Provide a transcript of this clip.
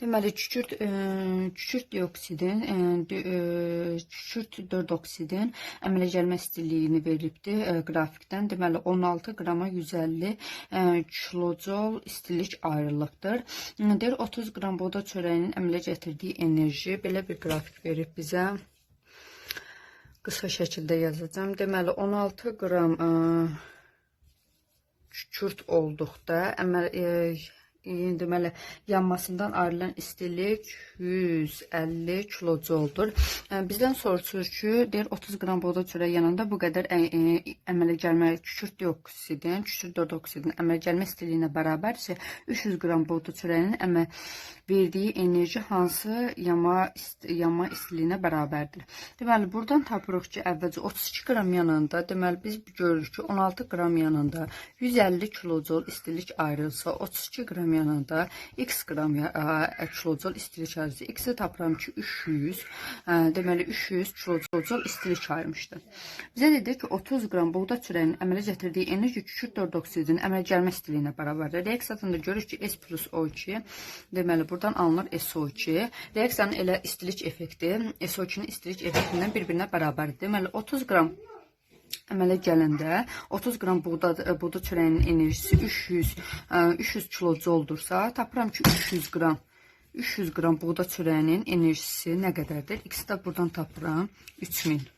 Deməli, kükürt, e, kükürt dioksidin, e, di- e, kükürt 4 oksidin əmələ gəlmə istiliyini verilibdir e, qrafikdən. Deməli, 16 qrama 150 e, kilojol istilik ayrılıqdır. E, Deyir 30 qram buğda çörəyinin əmələ gətirdiyi enerji belə bir qrafik verib bizə. Qısa şəkildə yazacağım. Deməli, 16 qram e, kükürt olduqda əməl e, e, deməli yanmasından ayrılan istilik 150 kilojoldur. E, bizdən soruşur ki, deyir 30 qram buğda çörəyi yanında bu qədər ə, ə, əmələ gəlmə kükürt dioksidin, kükürt 4 oksidin əmələ gəlmə istiliyinə bərabərsə 300 qram buğda çörəyinin əmə verdiyi enerji hansı yama ist yama istiliyinə bərabərdir. Deməli, buradan tapırıq ki, əvvəlcə 32 qram yanında, deməli biz görürük ki, 16 qram yanında 150 kilojol istilik ayrılsa, 32 qram yanında x qram kilojol istilik ayrılsa, x-i tapıram ki, 300, ə, deməli 300 kilojol istilik ayırmışdır. Bizə dedi ki, 30 qram buğda çörəyinin əmələ gətirdiyi enerji kükürt 4 oksidin əmələ gəlmə istiliyinə bərabərdir. Reaksiyasında görürük ki, S plus O2, deməli buradan alınır SO2. Reaksiyanın elə istilik effekti SO2-nin istilik effektindən bir-birinə bərabərdir. Deməli 30 qram əmələ gələndə 30 qram buğda buğda çörəyinin enerjisi 300 ə, 300 kilojoldursa, tapıram ki 300 qram 300 qram buğda çörəyinin enerjisi nə qədərdir? X-i də buradan tapıram 3000.